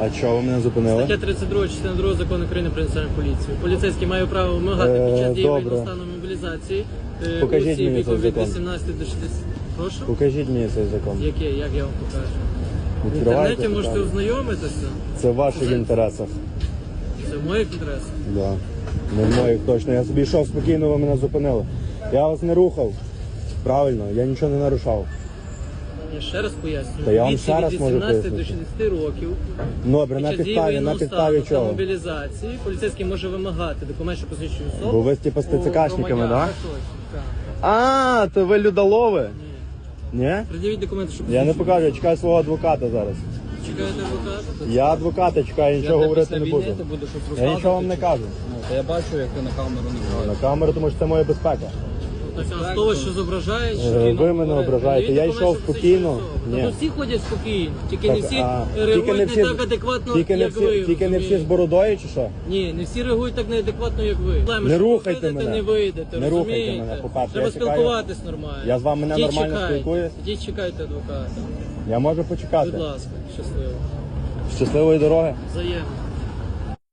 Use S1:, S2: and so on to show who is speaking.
S1: А чого ви мене зупинили?
S2: Стаття 32 частина 2 закону України про національну поліцію. Поліцейський має право вимагати
S1: Е,
S2: під час дії
S1: добре.
S2: воєнного стану мобілізації. е,
S1: Покажіть
S2: осіб
S1: мені
S2: віком
S1: цей
S2: від
S1: закон.
S2: 18 до 60. Прошу?
S1: Покажіть мені цей закон.
S2: Яке? Як я вам покажу? В
S1: Відкривайте,
S2: інтернеті можете ознайомитися.
S1: Це в ваших інтересах.
S2: Це в моїх інтересах.
S1: Да. Не в моїх точно. Я собі йшов спокійно, ви мене зупинили. Я вас не рухав. Правильно, я нічого не нарушав.
S2: Я ще раз пояснюю.
S1: Та я вам
S2: Віці
S1: ще
S2: від
S1: раз можу
S2: 18 до 60 років
S1: Добре,
S2: під
S1: на
S2: час дії
S1: підставі, на
S2: воєнного
S1: підставі
S2: стану та
S1: чого?
S2: мобілізації поліцейський може вимагати документ, що посвідчує особу.
S1: Бо ви типу з
S2: у
S1: ТЦКшниками,
S2: громадян.
S1: да?
S2: Так, точно, так.
S1: А, то ви людолови? Ні?
S2: Пред'явіть документи, щоб
S1: Я не покажу, я чекаю свого адвоката зараз.
S2: Чекаєте адвоката?
S1: Я адвоката чекаю, нічого говорити не буду.
S3: Ти будеш щось
S1: Я нічого вам не
S3: розказувати,
S1: кажу.
S3: чи- Ну, та я бачу, як ти на камеру не
S1: На камеру, тому що це моя безпека.
S2: Так, з того, що зображають, що
S1: Е,
S2: кіно
S1: ви мене ображаєте. Я йшов спокійно. Ні.
S2: Та всі ходять спокійно, тільки
S1: Так,
S2: не всі
S1: а,
S2: реагують
S1: тільки не всі-
S2: не так адекватно,
S1: Тільки не
S2: як
S1: всі,
S2: ви.
S1: тільки не всі з
S2: розумієте?
S1: бородою чи що?
S2: Ні, не всі реагують так неадекватно, як ви. Проблеми,
S1: Не
S2: що
S1: рухайте
S2: вийдете,
S1: мене.
S2: не вийдете,
S1: Не рухайте
S2: розумієте?
S1: мене, по-перше,
S2: Треба
S1: я чекаю.
S2: спілкуватись нормально.
S1: Я з вами
S2: Ідіть
S1: ненормально
S2: чекайте.
S1: спілкуюсь.
S2: Чекайте адвоката.
S1: Я можу почекати.
S2: Будь ласка, щасливо.
S1: Щасливої дороги.
S2: Взаємно.